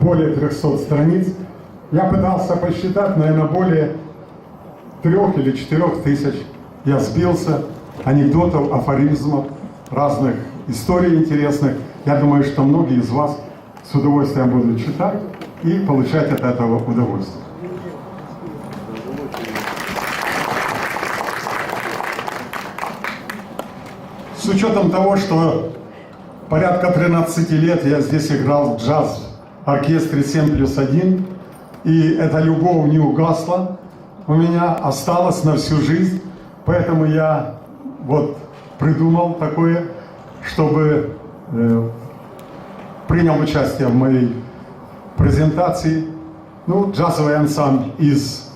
более 300 страниц. Я пытался посчитать, наверное, более трех или четырех тысяч. Я сбился анекдотов, афоризмов, разных историй интересных. Я думаю, что многие из вас с удовольствием будут читать и получать от этого удовольствие. С учетом того, что порядка 13 лет я здесь играл в джаз оркестре 7 плюс 1, и эта любовь не угасла, у меня осталась на всю жизнь, поэтому я вот придумал такое, чтобы э, принял участие в моей презентации. Ну, джазовый ансамбль из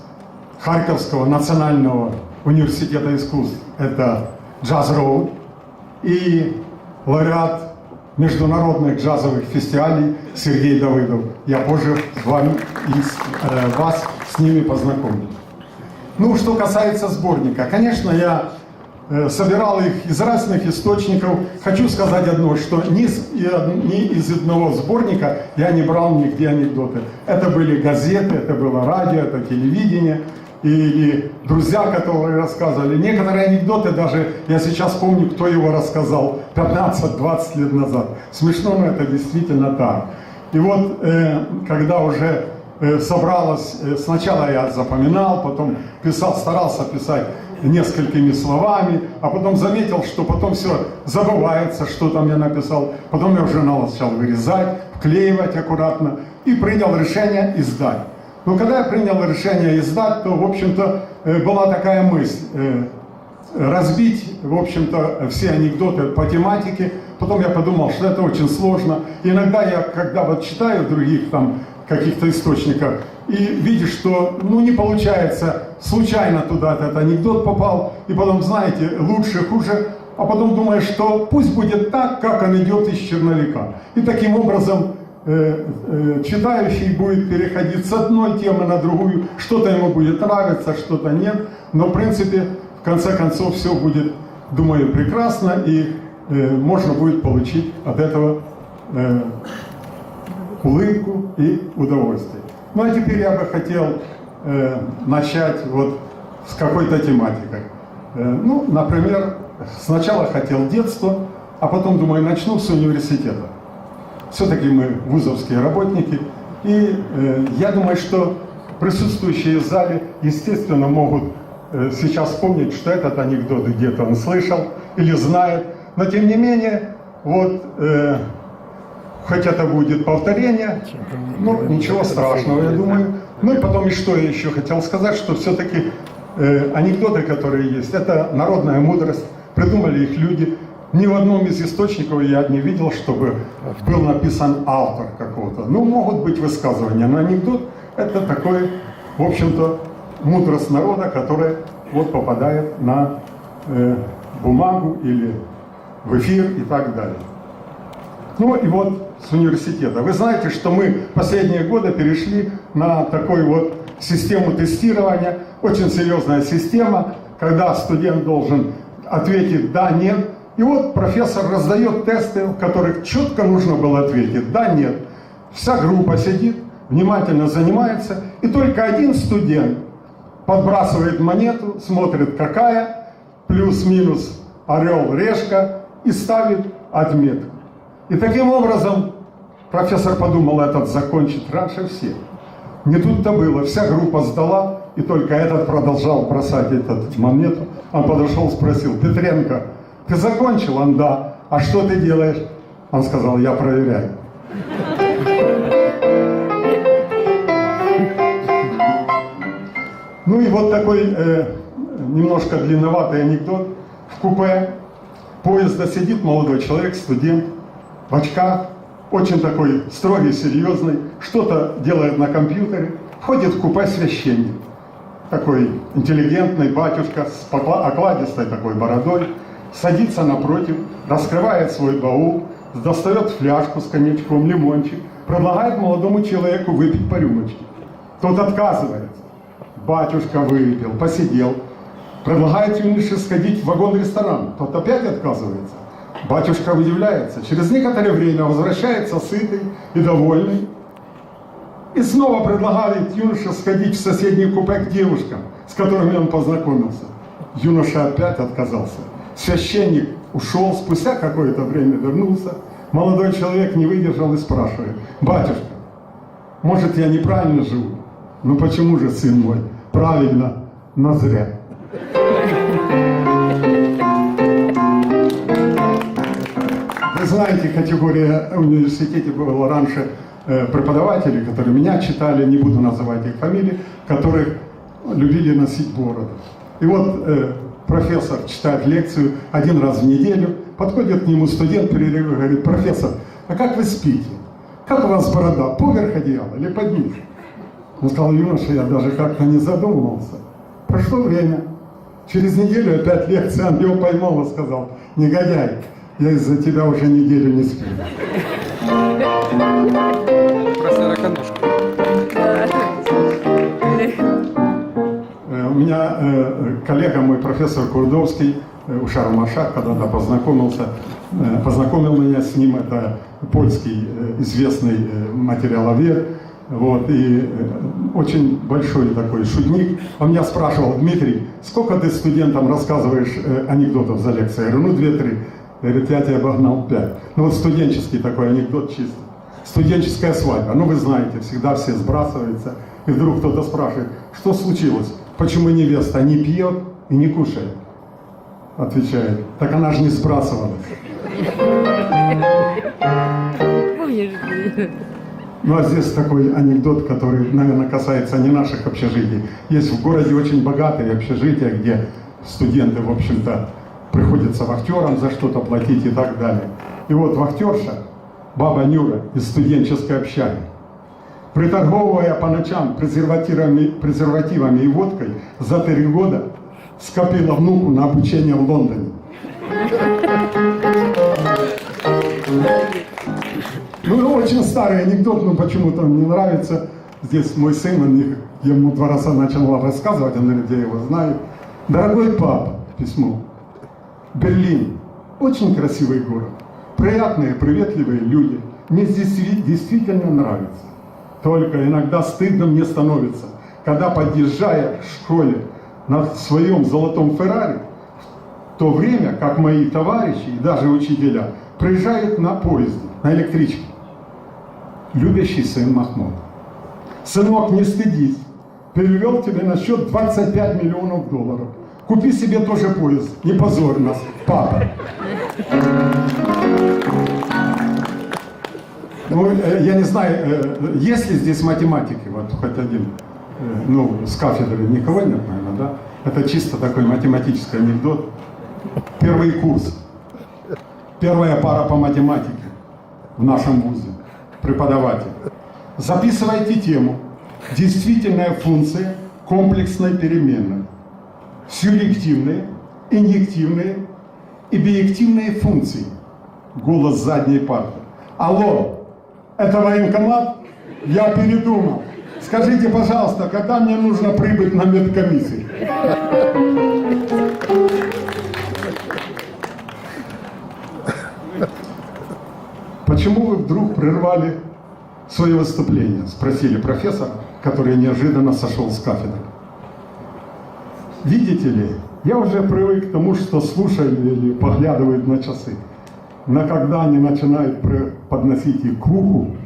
Харьковского национального университета искусств. Это Джаз Роуд и лауреат международных джазовых фестивалей Сергей Давыдов. Я позже с вами и с, э, вас с ними познакомлю. Ну, что касается сборника, конечно, я э, собирал их из разных источников. Хочу сказать одно, что ни, с- ни из одного сборника я не брал нигде анекдоты. Это были газеты, это было радио, это телевидение. И друзья, которые рассказывали. Некоторые анекдоты даже, я сейчас помню, кто его рассказал 15-20 лет назад. Смешно, но это действительно так. И вот, э, когда уже э, собралось, э, сначала я запоминал, потом писал, старался писать несколькими словами, а потом заметил, что потом все забывается, что там я написал. Потом я уже начал вырезать, вклеивать аккуратно и принял решение издать. Но когда я принял решение издать, то, в общем-то, э, была такая мысль э, разбить, в общем-то, все анекдоты по тематике. Потом я подумал, что это очень сложно. Иногда я, когда вот читаю других там каких-то источников, и видишь, что, ну, не получается, случайно туда этот анекдот попал, и потом, знаете, лучше, хуже, а потом думаешь, что пусть будет так, как он идет из черновика. И таким образом читающий будет переходить с одной темы на другую, что-то ему будет нравиться, что-то нет, но в принципе, в конце концов, все будет, думаю, прекрасно, и э, можно будет получить от этого э, улыбку и удовольствие. Ну а теперь я бы хотел э, начать вот с какой-то тематикой. Э, ну, например, сначала хотел детство, а потом думаю, начну с университета. Все-таки мы вузовские работники, и э, я думаю, что присутствующие в зале, естественно, могут э, сейчас вспомнить, что этот анекдот где-то он слышал или знает, но тем не менее, вот э, хоть это будет повторение, ну, ничего страшного, я думаю. Ну и потом, и что я еще хотел сказать, что все-таки э, анекдоты, которые есть, это народная мудрость, придумали их люди. Ни в одном из источников я не видел, чтобы был написан автор какого-то. Ну, могут быть высказывания, но анекдот это такой, в общем-то, мудрость народа, которая вот попадает на э, бумагу или в эфир и так далее. Ну и вот с университета. Вы знаете, что мы последние годы перешли на такую вот систему тестирования, очень серьезная система, когда студент должен ответить «да», «нет». И вот профессор раздает тесты, в которых четко нужно было ответить «да», «нет». Вся группа сидит, внимательно занимается, и только один студент подбрасывает монету, смотрит какая, плюс-минус орел, решка, и ставит отметку. И таким образом профессор подумал, этот закончит раньше всех. Не тут-то было, вся группа сдала, и только этот продолжал бросать этот монету. Он подошел, спросил, Петренко, ты закончил? Он, да. А что ты делаешь? Он сказал, я проверяю. Ну и вот такой э, немножко длинноватый анекдот. В купе поезда сидит молодой человек, студент, в очках, очень такой строгий, серьезный, что-то делает на компьютере, входит в купе священник, такой интеллигентный батюшка с окладистой такой бородой, садится напротив, раскрывает свой баул, достает фляжку с коньячком, лимончик, предлагает молодому человеку выпить по рюмочке. Тот отказывается. Батюшка выпил, посидел, предлагает юноше сходить в вагон-ресторан. Тот опять отказывается. Батюшка удивляется. Через некоторое время возвращается сытый и довольный. И снова предлагает юноше сходить в соседний купе к девушкам, с которыми он познакомился. Юноша опять отказался. Священник ушел, спустя какое-то время вернулся. Молодой человек не выдержал и спрашивает, батюшка, может я неправильно живу? Ну почему же, сын мой? Правильно, но зря. Вы знаете, категория в университете была раньше э, преподавателей, которые меня читали, не буду называть их фамилии, которые любили носить бороду. И вот э, профессор читает лекцию один раз в неделю, подходит к нему студент перерыв говорит, профессор, а как вы спите? Как у вас борода, поверх одеяла или под низ? Он сказал, юноша, я даже как-то не задумывался. Прошло время. Через неделю опять лекция, он его поймал и сказал, негодяй, я из-за тебя уже неделю не сплю. Коношка. Меня э, коллега, мой профессор Курдовский, э, Ушар Машак, когда-то познакомился, э, познакомил меня с ним, это польский э, известный материаловед, вот, и очень большой такой шутник. Он меня спрашивал, Дмитрий, сколько ты студентам рассказываешь анекдотов за лекцией? Я говорю, ну, две-три. Говорит, я тебя обогнал пять. Ну, вот студенческий такой анекдот чисто. Студенческая свадьба. Ну, вы знаете, всегда все сбрасываются. И вдруг кто-то спрашивает, что случилось? Почему невеста не пьет и не кушает? Отвечает, так она же не сбрасывалась. Ну а здесь такой анекдот, который, наверное, касается не наших общежитий. Есть в городе очень богатые общежития, где студенты, в общем-то, приходится вахтерам за что-то платить и так далее. И вот вахтерша, баба Нюра из студенческой общаги, приторговывая по ночам презервативами, презервативами и водкой, за три года скопила внуку на обучение в Лондоне. Ну, очень старый анекдот, но почему-то мне нравится. Здесь мой сын, он ему два раза начал рассказывать, он говорит, я его знаю. Дорогой папа, письмо. Берлин. Очень красивый город. Приятные, приветливые люди. Мне здесь ви- действительно нравится. Только иногда стыдно мне становится, когда, подъезжая к школе на своем золотом Феррари, в то время как мои товарищи и даже учителя приезжают на поезде, на электричке. Любящий сын Махмуд. Сынок, не стыдись. Перевел тебе на счет 25 миллионов долларов. Купи себе тоже поезд. Не позорь нас, папа. Ну, э, я не знаю, э, есть ли здесь математики, вот хоть один, э, ну, с кафедры никого нет, наверное, да? Это чисто такой математический анекдот. Первый курс, первая пара по математике в нашем вузе, преподаватель. Записывайте тему «Действительная функция комплексной переменной». Сюрреактивные, инъективные и биективные функции. Голос задней парты. Алло, это военкомат? Я передумал. Скажите, пожалуйста, когда мне нужно прибыть на медкомиссию? Почему вы вдруг прервали свое выступление? Спросили профессора, который неожиданно сошел с кафедры. Видите ли, я уже привык к тому, что слушали или поглядывают на часы. Но когда они начинают подносить их к уху,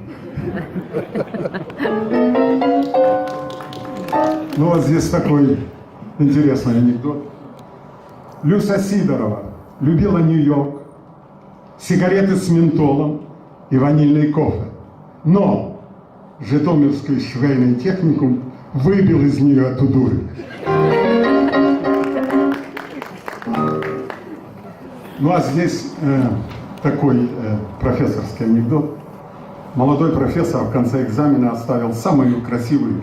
ну вот здесь такой интересный анекдот. Люся Сидорова любила Нью-Йорк, сигареты с ментолом и ванильный кофе. Но Житомирский швейный техникум выбил из нее эту дурь. Ну а здесь э, такой э, профессорский анекдот. Молодой профессор в конце экзамена оставил самую красивую,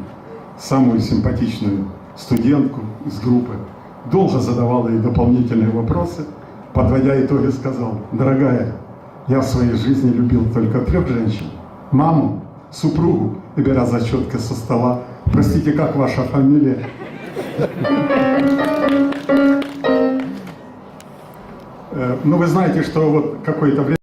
самую симпатичную студентку из группы. Долго задавал ей дополнительные вопросы, подводя итоги, сказал, дорогая, я в своей жизни любил только трех женщин. Маму, супругу, и беря зачетки со стола. Простите, как ваша фамилия? Ну, вы знаете, что вот какое-то время